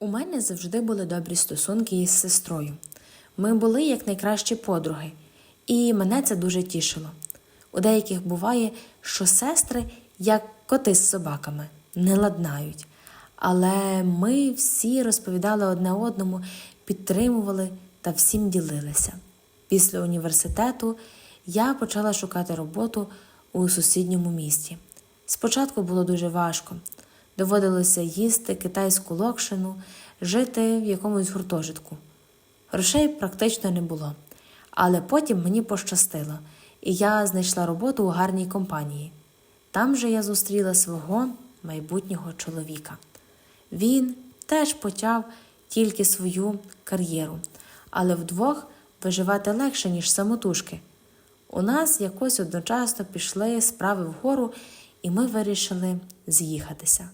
У мене завжди були добрі стосунки із сестрою. Ми були як найкращі подруги, і мене це дуже тішило. У деяких буває, що сестри, як коти з собаками, не ладнають. Але ми всі розповідали одне одному, підтримували та всім ділилися. Після університету я почала шукати роботу у сусідньому місті. Спочатку було дуже важко. Доводилося їсти китайську локшину, жити в якомусь гуртожитку. Грошей практично не було. Але потім мені пощастило, і я знайшла роботу у гарній компанії. Там же я зустріла свого майбутнього чоловіка. Він теж почав тільки свою кар'єру, але вдвох виживати легше, ніж самотужки. У нас якось одночасно пішли справи вгору, і ми вирішили з'їхатися.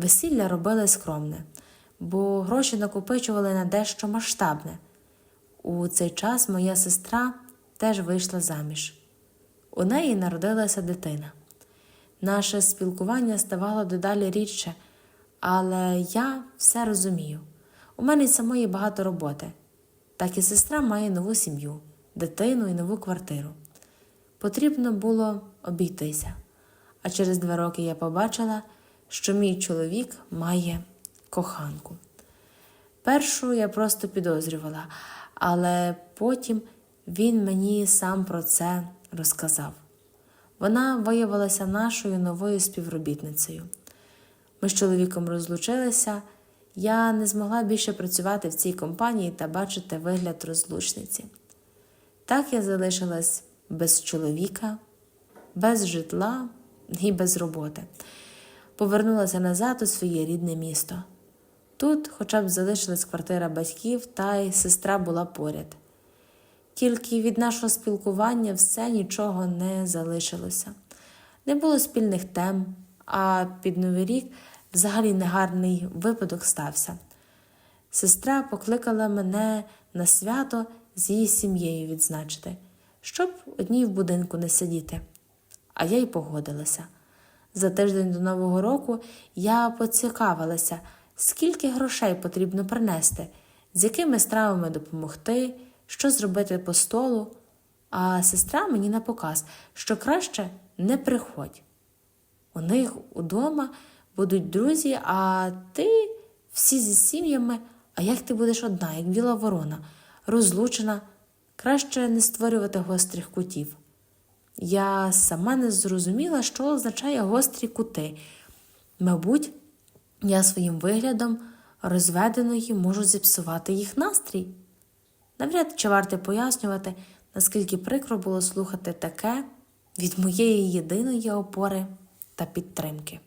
Весілля робили скромне, бо гроші накопичували на дещо масштабне. У цей час моя сестра теж вийшла заміж. У неї народилася дитина. Наше спілкування ставало дедалі рідше, але я все розумію. У мене самої багато роботи. Так і сестра має нову сім'ю, дитину і нову квартиру. Потрібно було обійтися. А через два роки я побачила, що мій чоловік має коханку. Першу я просто підозрювала, але потім він мені сам про це розказав. Вона виявилася нашою новою співробітницею. Ми з чоловіком розлучилися. Я не змогла більше працювати в цій компанії та бачити вигляд розлучниці. Так я залишилась без чоловіка, без житла і без роботи. Повернулася назад у своє рідне місто. Тут хоча б залишилась квартира батьків, та й сестра була поряд. Тільки від нашого спілкування все нічого не залишилося. Не було спільних тем, а під Новий рік взагалі негарний випадок стався. Сестра покликала мене на свято з її сім'єю відзначити, щоб одній в будинку не сидіти. А я й погодилася. За тиждень до Нового року я поцікавилася, скільки грошей потрібно принести, з якими стравами допомогти, що зробити по столу. А сестра мені на показ, що краще не приходь. У них удома будуть друзі, а ти всі зі сім'ями, а як ти будеш одна, як біла ворона, розлучена, краще не створювати гострих кутів. Я сама не зрозуміла, що означає гострі кути. Мабуть, я своїм виглядом розведеної можу зіпсувати їх настрій. Навряд чи варто пояснювати, наскільки прикро було слухати таке від моєї єдиної опори та підтримки.